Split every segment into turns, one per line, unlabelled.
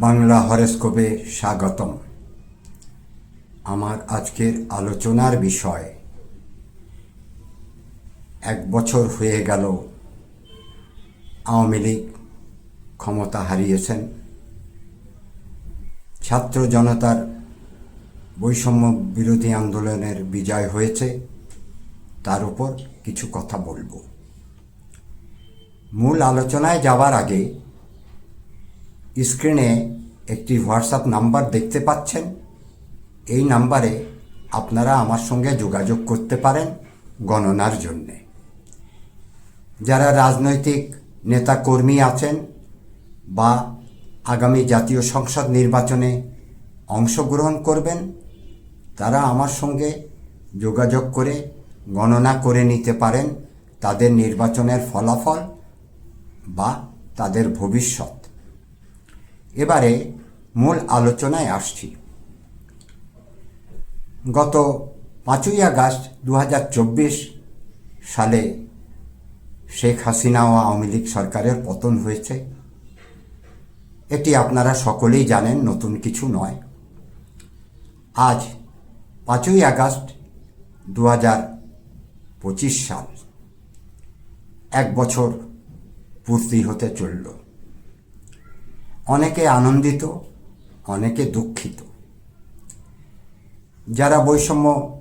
বাংলা হরস্কোপে স্বাগতম। আমার আজকের আলোচনার বিষয়, এক বছর হয়ে গেল, আওয়ামী লীগ ক্ষমতা হারিয়েছেন। ছাত্র জনতার বৈষম্য বিরোধী আন্দোলনের বিজয় হয়েছে, তার উপর কিছু কথা বলব। মূল আলোচনায় যাবার আগে স্ক্রিনে একটি হোয়াটসঅ্যাপ নাম্বার দেখতে পাচ্ছেন। এই নাম্বারে আপনারা আমার সঙ্গে যোগাযোগ করতে পারেন গণনার জন্যে। যারা রাজনৈতিক নেতা কর্মী আছেন বা আগামী জাতীয় সংসদ নির্বাচনে অংশগ্রহণ করবেন, তারা আমার সঙ্গে যোগাযোগ করে গণনা করে নিতে পারেন তাদের নির্বাচনের ফলাফল বা তাদের ভবিষ্যৎ। এবারে মূল আলোচনায় আসছি। গত পাঁচই আগস্ট দু হাজার চব্বিশ সালে শেখ হাসিনা ও আওয়ামী লীগ সরকারের পতন হয়েছে। এটি আপনারা সকলেই জানেন, নতুন কিছু নয়। আজ পাঁচই আগস্ট দু সাল, এক বছর পূর্তি হতে চলল। অনেকে আনন্দিত, অনেকে দুঃখিত। যারা বৈষম্য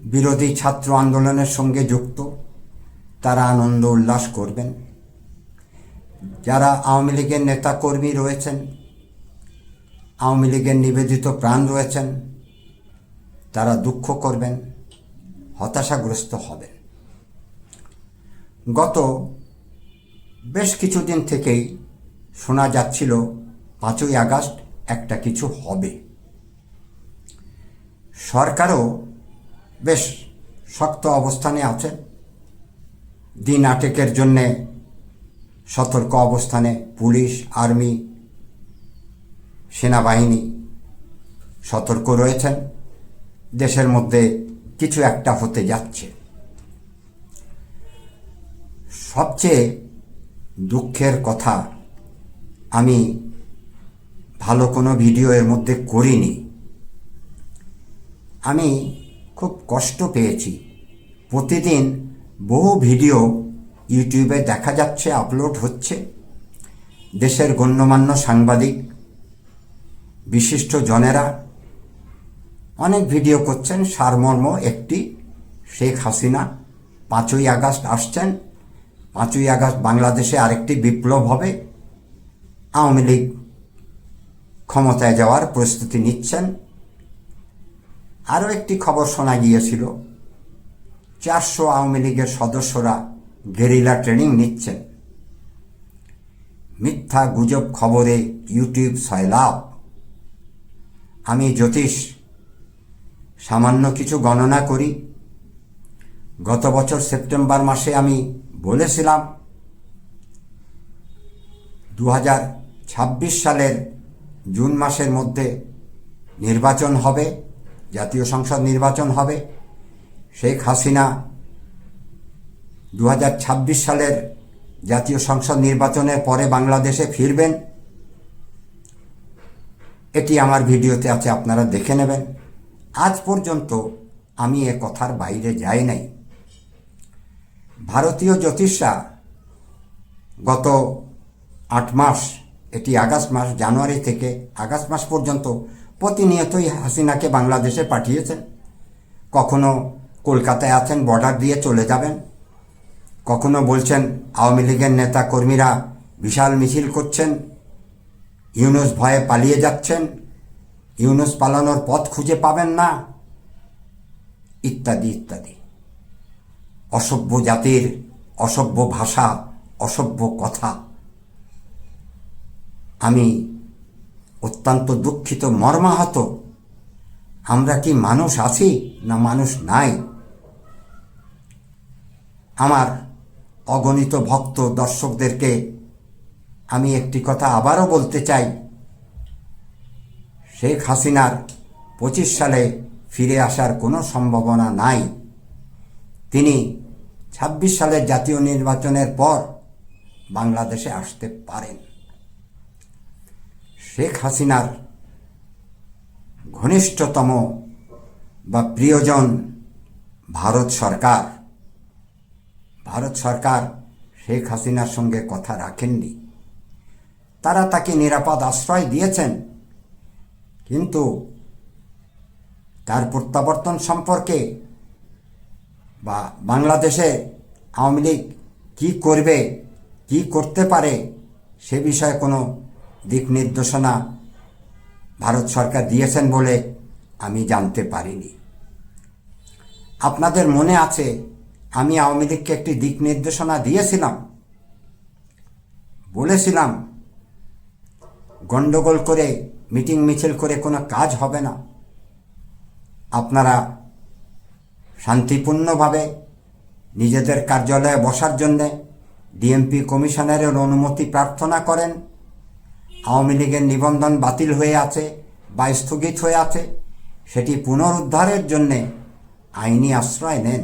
বিরোধী ছাত্র আন্দোলনের সঙ্গে যুক্ত, তারা আনন্দ উল্লাস করবেন। যারা আওয়ামী লীগের নেতাকর্মী রয়েছেন, আওয়ামী লীগের নিবেদিত প্রাণ রয়েছেন, তারা দুঃখ করবেন, হতাশাগ্রস্ত হবেন। গত বেশ কিছুদিন থেকেই শোনা যাচ্ছিল, পাঁচই আগস্ট একটা কিছু হবে। সরকারও বেশ শক্ত অবস্থানে আছে। দিন আটেকের জন্যে সতর্ক অবস্থানে পুলিশ, আর্মি, সেনাবাহিনী সতর্ক রয়েছেন। দেশের মধ্যে কিছু একটা হতে যাচ্ছে। সবচেয়ে দুঃখের কথা আমি ভালো কোনো ভিডিও এর মধ্যে করিনি। আমি খুব কষ্ট পেয়েছি। প্রতিদিন বহু ভিডিও ইউটিউবে দেখা যাচ্ছে আপলোড হচ্ছে। দেশের গণ্যমান্য সাংবাদিক, বিশিষ্ট জনেরা অনেক ভিডিও করছেন। সারমর্ম একটি, শেখ হাসিনা, পাঁচই আগস্ট আসছেন। পাঁচই আগস্ট বাংলাদেশে আরেকটি বিপ্লব হবে। আওয়ামী লীগ ক্ষমতায় যাওয়ার প্রস্তুতি নিচ্ছেন। আরও একটি খবর শোনা গিয়েছিল, চারশো আওয়ামী লীগের সদস্যরা গেরিলা ট্রেনিং নিচ্ছেন। মিথ্যা গুজব খবরে ইউটিউব সয়লাভ আমি জ্যোতিষ, সামান্য কিছু গণনা করি। গত বছর সেপ্টেম্বর মাসে আমি বলেছিলাম, দু হাজার সালের জুন মাসের মধ্যে নির্বাচন হবে, জাতীয় সংসদ নির্বাচন হবে। শেখ হাসিনা দু হাজার ছাব্বিশ সালের জাতীয় সংসদ নির্বাচনের পরে বাংলাদেশে ফিরবেন। এটি আমার ভিডিওতে আছে, আপনারা দেখে নেবেন। আজ পর্যন্ত আমি এ কথার বাইরে যাই নাই। ভারতীয় জ্যোতিষরা গত আট মাস এটি আগস্ট মাস, জানুয়ারি থেকে আগস্ট মাস পর্যন্ত প্রতিনিয়তই হাসিনাকে বাংলাদেশে পাঠিয়েছেন। কখনো কলকাতায় আছেন বর্ডার দিয়ে চলে যাবেন। কখনো বলছেন আওয়ামী লীগের নেতা কর্মীরা বিশাল মিছিল করছেন, ইউনুস ভয়ে পালিয়ে যাচ্ছেন, ইউনুস পালানোর পথ খুঁজে পাবেন না, ইত্যাদি ইত্যাদি। অসভ্য জাতির অসভ্য ভাষা, অসভ্য কথা। আমি অত্যন্ত দুঃখিত, মর্মাহত। আমরা কি মানুষ আছি না মানুষ নাই? আমার অগণিত ভক্ত দর্শকদেরকে আমি একটি কথা আবারও বলতে চাই। শেখ হাসিনার পঁচিশ সালে ফিরে আসার কোনো সম্ভাবনা নাই। তিনি ছাব্বিশ সালের জাতীয় নির্বাচনের পর বাংলাদেশে আসতে পারেন। শেখ হাসিনার ঘনিষ্ঠতম বা প্রিয়জন ভারত সরকার। ভারত সরকার শেখ হাসিনার সঙ্গে কথা রাখেননি। তারা তাকে নিরাপদ আশ্রয় দিয়েছেন, কিন্তু তার প্রত্যাবর্তন সম্পর্কে বা বাংলাদেশে আওয়ামী লীগ কী করবে, কি করতে পারে, সে বিষয়ে কোনো দিক নির্দেশনা ভারত সরকার দিয়েছেন বলে আমি জানতে পারিনি। আপনাদের মনে আছে, আমি আওয়ামী লীগকে একটি দিক নির্দেশনা দিয়েছিলাম? বলেছিলাম গণ্ডগোল করে, মিটিং মিছিল করে কোনো কাজ হবে না। আপনারা শান্তিপূর্ণভাবে নিজেদের কার্যালয়ে বসার জন্যে ডিএমপি কমিশনারের অনুমতি প্রার্থনা করেন। আওয়ামী লীগের নিবন্ধন বাতিল হয়ে আছে বা স্থগিত হয়ে আছে, সেটি পুনরুদ্ধারের জন্যে আইনি আশ্রয় নেন।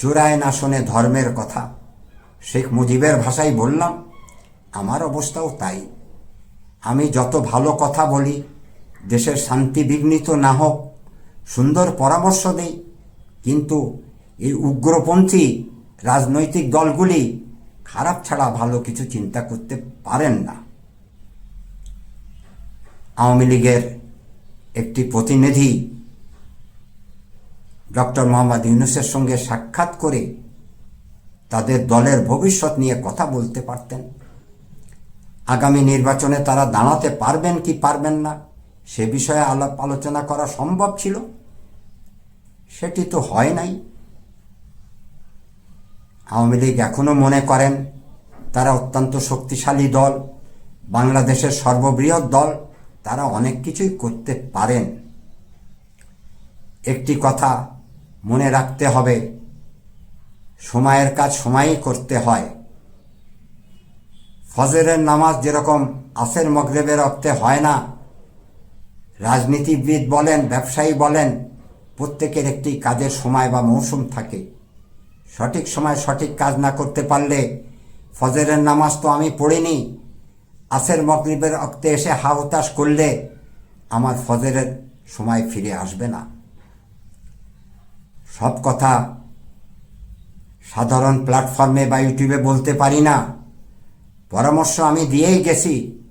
চোরায় না শোনে ধর্মের কথা, শেখ মুজিবের ভাষায় বললাম, আমার অবস্থাও তাই। আমি যত ভালো কথা বলি, দেশের শান্তি বিঘ্নিত না হোক, সুন্দর পরামর্শ দেই, কিন্তু এই উগ্রপন্থী রাজনৈতিক দলগুলি খারাপ ছাড়া ভালো কিছু চিন্তা করতে পারেন না। আওয়ামী লীগের একটি প্রতিনিধি ডক্টর মোহাম্মদ ইউনুসের সঙ্গে সাক্ষাৎ করে তাদের দলের ভবিষ্যৎ নিয়ে কথা বলতে পারতেন। আগামী নির্বাচনে তারা দাঁড়াতে পারবেন কি পারবেন না, সে বিষয়ে আলাপ আলোচনা করা সম্ভব ছিল। সেটি তো হয় নাই। আওয়ামী লীগ এখনও মনে করেন তারা অত্যন্ত শক্তিশালী দল, বাংলাদেশের সর্ববৃহৎ দল, তারা অনেক কিছুই করতে পারেন। একটি কথা মনে রাখতে হবে, সময়ের কাজ সময়ই করতে হয়। ফজরের নামাজ যেরকম আসের মগরেবের অর্থে হয় না, রাজনীতিবিদ বলেন, ব্যবসায়ী বলেন, প্রত্যেকের একটি কাজের সময় বা মৌসুম থাকে। সঠিক সময় সঠিক কাজ না করতে পারলে ফজরের নামাজ তো আমি পড়িনি। আসের মগরিবের অক্তে এসে হাহতাশ করলে আমার ফজরের সময় ফিরে আসবে না। সব কথা সাধারণ প্ল্যাটফর্মে বা ইউটিউবে বলতে পারি না। পরামর্শ আমি দিয়েই গেছি।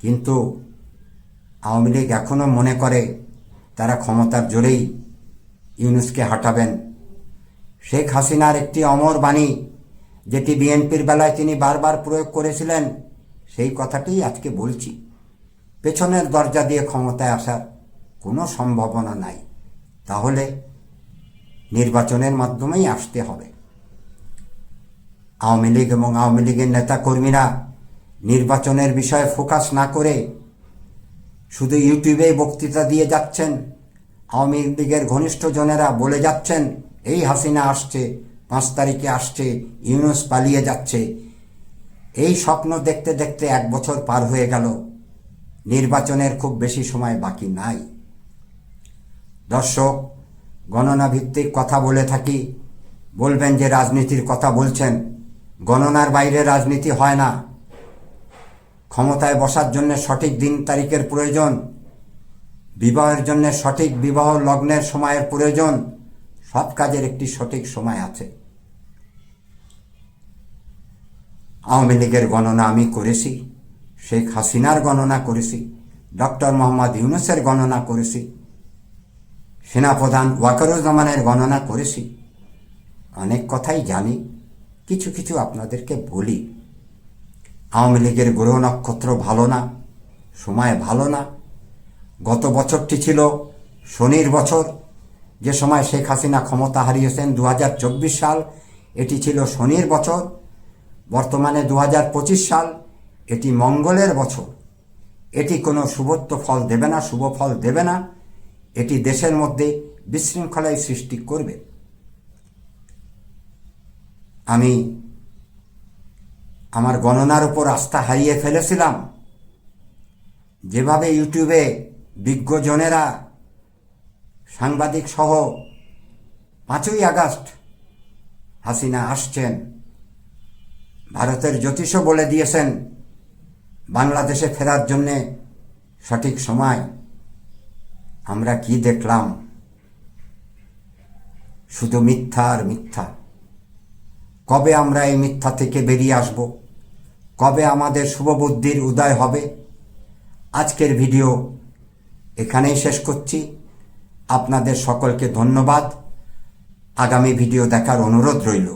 কিন্তু আওয়ামী লীগ এখনও মনে করে তারা ক্ষমতার জোরেই ইউনুসকে হাঁটাবেন। শেখ হাসিনার একটি অমর বাণী, যেটি বিএনপির বেলায় তিনি বারবার প্রয়োগ করেছিলেন, সেই কথাটি আজকে বলছি। পেছনের দরজা দিয়ে ক্ষমতায় আসার কোনো সম্ভাবনা নাই। তাহলে নির্বাচনের মাধ্যমেই আসতে হবে। আওয়ামী লীগ এবং আওয়ামী লীগের নেতাকর্মীরা নির্বাচনের বিষয়ে ফোকাস না করে শুধু ইউটিউবে বক্তৃতা দিয়ে যাচ্ছেন, আওয়ামী লীগের ঘনিষ্ঠজনেরা বলে যাচ্ছেন এই হাসিনা আসছে, পাঁচ তারিখে আসছে, ইউনুস পালিয়ে যাচ্ছে। এই স্বপ্ন দেখতে দেখতে এক বছর পার হয়ে গেল। নির্বাচনের খুব বেশি সময় বাকি নাই। দর্শক গণনা ভিত্তিক কথা বলে থাকি। বলবেন যে রাজনীতির কথা বলছেন। গণনার বাইরে রাজনীতি হয় না। ক্ষমতায় বসার জন্য সঠিক দিন তারিখের প্রয়োজন। বিবাহের জন্য সঠিক বিবাহ লগ্নের সময়ের প্রয়োজন। সব কাজের একটি সঠিক সময় আছে। আওয়ামী লীগের গণনা আমি করেছি, শেখ হাসিনার গণনা করেছি, ডক্টর মোহাম্মদ ইউনুসের গণনা করেছি, সেনাপ্রধান ওয়াকারুজ্জামানের গণনা করেছি। অনেক কথাই জানি, কিছু কিছু আপনাদেরকে বলি। আওয়ামী লীগের গ্রহ নক্ষত্র ভালো না, সময় ভালো না। গত বছরটি ছিল শনির বছর যে সময় শেখ হাসিনা ক্ষমতা হারিয়েছেন দু হাজার চব্বিশ সাল, এটি ছিল শনির বছর। বর্তমানে দু হাজার পঁচিশ সাল, এটি মঙ্গলের বছর। এটি কোনো শুভত্ব ফল দেবে না, শুভ ফল দেবে না। এটি দেশের মধ্যে বিশৃঙ্খলায় সৃষ্টি করবে। আমি আমার গণনার উপর আস্থা হারিয়ে ফেলেছিলাম। যেভাবে ইউটিউবে বিজ্ঞজনেরা সাংবাদিক সহ পাঁচই আগস্ট হাসিনা আসছেন। ভারতের জ্যোতিষও বলে দিয়েছেন, বাংলাদেশে ফেরার জন্যে সঠিক সময়। আমরা কি দেখলাম? শুধু মিথ্যা আর মিথ্যা। কবে আমরা এই মিথ্যা থেকে বেরিয়ে আসব? কবে আমাদের শুভবুদ্ধির উদয় হবে? আজকের ভিডিও এখানেই শেষ করছি। আপনাদের সকলকে ধন্যবাদ। আগামী ভিডিও দেখার অনুরোধ রইল।